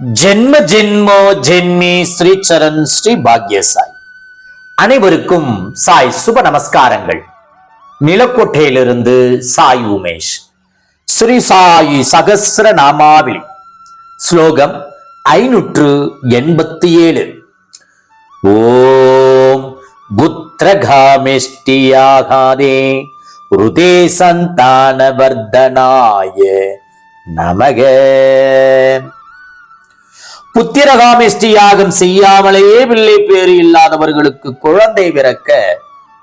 ஜென்ம ஜென்மோ ஜென்மி ஸ்ரீ சரண் ஸ்ரீ பாக்யசாய் அனைவருக்கும் சாய் சுப நமஸ்காரங்கள். நிலக்கோட்டையிலிருந்து சாய் உமேஷ். ஸ்ரீ சாய் சகசிர நாமாவளி. ஸ்லோகம் ஐநூற்று எண்பத்தி ஏழு ஓம் புத்திரகாமிஷ்டியாகாதே ருதே சந்தான வர்தனாய நமக. புத்திரகாமிஷ்டி யாகம் செய்யாமலேயே பிள்ளை பேறு இல்லாதவர்களுக்கு குழந்தை பிறக்க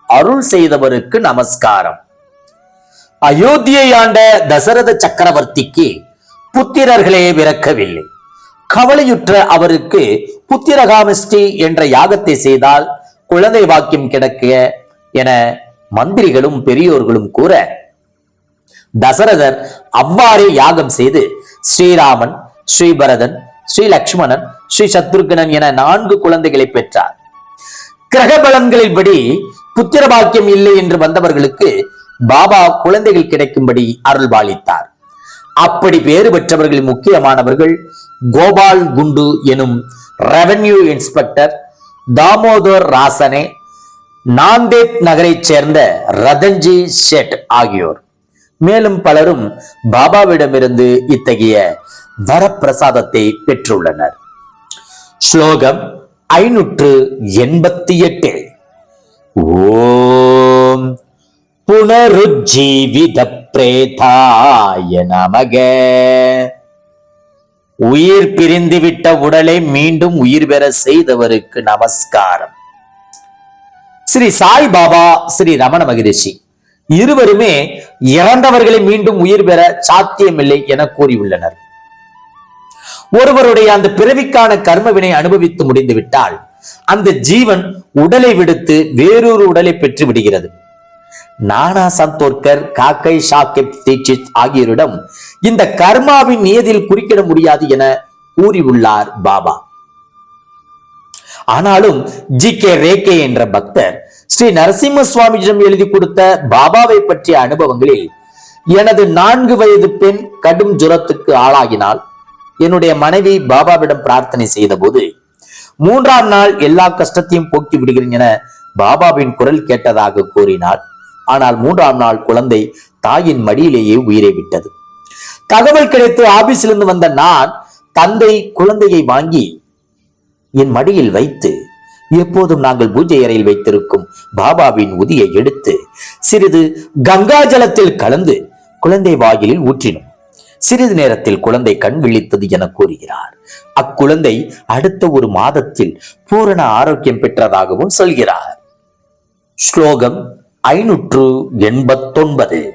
அருள் செய்தவருக்கு நமஸ்காரம். அயோத்தியை ஆண்ட தசரத சக்கரவர்த்திக்கு புத்திரர்களே பிறக்கவில்லை. கவலையுற்ற அவருக்கு புத்திரகாமிஷ்டி என்ற யாகத்தை செய்தால் குழந்தை வாக்கியம் கிடைக்க என மந்திரிகளும் பெரியோர்களும் கூற தசரதர் அவ்வாறே யாகம் செய்து ஸ்ரீராமன் ஸ்ரீபரதன் ஸ்ரீ லக்ஷ்மணன் ஸ்ரீ சத்ருகனன் என நான்கு குழந்தைகளை பெற்றார். கிரக பலன்களின்படி புத்திர பாக்கியம் இல்லை என்று வந்தவர்களுக்கு பாபா குழந்தைகள் கிடைக்கும்படி அருள்பாலித்தார். அப்படி பேறு பெற்றவர்களில் முக்கியமானவர்கள் கோபால் குண்டு எனும் ரெவன்யூ இன்ஸ்பெக்டர் தாமோதர் ராசனே நாந்தேத் நகரைச் சேர்ந்த ரதன்ஜி ஷெட் ஆகியோர். மேலும் பலரும் பாபாவிடமிருந்து இத்தகைய வரப்பிரசாதத்தை பெற்றுள்ளனர். ஸ்லோகம் ஐநூற்று எண்பத்தி எட்டு. ஓம் புனருஜீவித பிரேதாய நமக. உயிர் பிரிந்துவிட்ட உடலை மீண்டும் உயிர் பெற செய்தவருக்கு நமஸ்காரம். ஸ்ரீ சாய் பாபா ஸ்ரீ ரமண மகிரிஷி இருவருமே இறந்தவர்களை மீண்டும் உயிர் பெற சாத்தியமில்லை என கூறியுள்ளனர். ஒருவருடைய அந்த பிறவிக்கான கர்மவினை அனுபவித்து முடிந்துவிட்டால் அந்த ஜீவன் உடலை விடுத்து வேறொரு உடலை பெற்று விடுகிறது. நானா சந்தோர்கர் காக்கை ஷாக்கிப் தீட்சித் ஆகியோரிடம் இந்த கர்மாவின் நியதில் குறுக்கிட முடியாது என கூறியுள்ளார் பாபா. ஆனாலும் ஜி கே ரேகே என்ற பக்தர் ஸ்ரீ நரசிம்ம சுவாமியிடம் எழுதி கொடுத்த பாபாவை பற்றிய அனுபவங்களில் எனது நான்கு வயது பெண் கடும் ஜுரத்துக்கு ஆளாகினால் என்னுடைய மனைவி பாபாவிடம் பிரார்த்தனை செய்த போது மூன்றாம் நாள் எல்லா கஷ்டத்தையும் போக்கி விடுகிறேன் என பாபாவின் குரல் கேட்டதாக கூறினாள். ஆனால் மூன்றாம் நாள் குழந்தை தாயின் மடியிலேயே உயிரை விட்டது. தகவல் கிடைத்து ஆபீஸிலிருந்து வந்த நான் தந்தை குழந்தையை வாங்கி என் மடியில் வைத்து எப்போதும் நாங்கள் பூஜை அறையில் வைத்திருக்கும் பாபாவின் உதியை எடுத்து சிறிது கங்கா ஜலத்தில் கலந்து குழந்தை வாயிலில் ஊற்றினோம். சிறிது நேரத்தில் குழந்தை கண் விழித்தது என கூறுகிறார். அக்குழந்தை அடுத்த ஒரு மாதத்தில் பூரண ஆரோக்கியம் பெற்றதாகவும் சொல்கிறார். ஸ்லோகம் ஐநூற்று எண்பத்தொன்பது.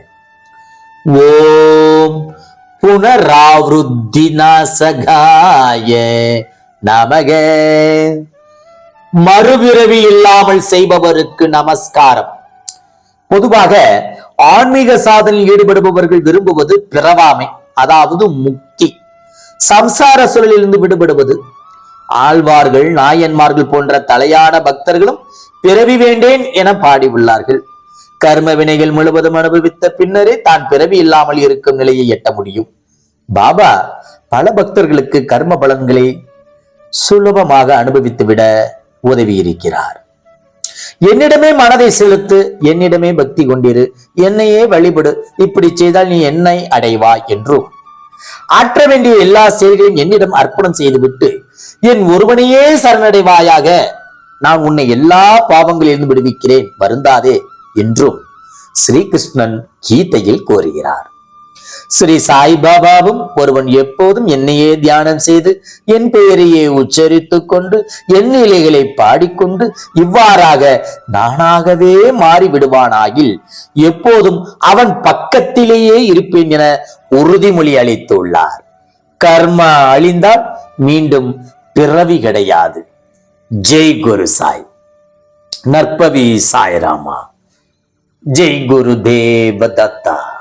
ஓம் புனராவருத்தினாசகாய நமக. மறுபிறவி இல்லாமல் செய்பவருக்கு நமஸ்காரம். பொதுவாக ஆன்மீக சாதனையில் ஈடுபடுபவர்கள் விரும்புவது பிறவாமை. அதாவது முக்தி. சம்சார சூழலிலிருந்து விடுபடுவது ஆழ்வார்கள் நாயன்மார்கள் போன்ற தலையான பக்தர்களும் பிறவி வேண்டேன் என பாடியுள்ளார்கள். கர்ம வினைகள் முழுவதும் அனுபவித்த பின்னரே தான் பிறவி இல்லாமல் இருக்கும் நிலையை எட்ட முடியும். பாபா பல பக்தர்களுக்கு கர்ம பலன்களை சுலபமாக அனுபவித்துவிட உதவி இருக்கிறார் என்னிடமே மனதை செலுத்து என்னிடமே பக்தி கொண்டிரு என்னையே வழிபடு இப்படி செய்தால் நீ என்னை அடைவாய் என்றும். ஆற்ற வேண்டிய எல்லா செயல்களையும் என்னிடம் அர்ப்பணம் செய்துவிட்டு என் ஒருவனையே சரணடைவாயாக நான் உன்னை எல்லா பாவங்களிலிருந்து விடுவிக்கிறேன் வருந்தாதே என்றும் ஸ்ரீகிருஷ்ணன் கீதையில் கோருகிறார் ஸ்ரீ சாய்பாபாவும் ஒருவன் எப்போதும் என்னையே தியானம் செய்து என் பெயரையே உச்சரித்துக் கொண்டு என் நிலைகளை பாடிக்கொண்டு இவ்வாறாக நானாகவே மாறிவிடுவானாயில் எப்போதும் அவன் பக்கத்திலேயே இருப்பேன் என உறுதிமொழி அளித்துள்ளார். கர்மா அழிந்தால் மீண்டும் பிறவி கிடையாது. ஜெய் குரு சாய். நற்பவி சாய்ராமா. ஜெய் குரு தேவ தத்தா.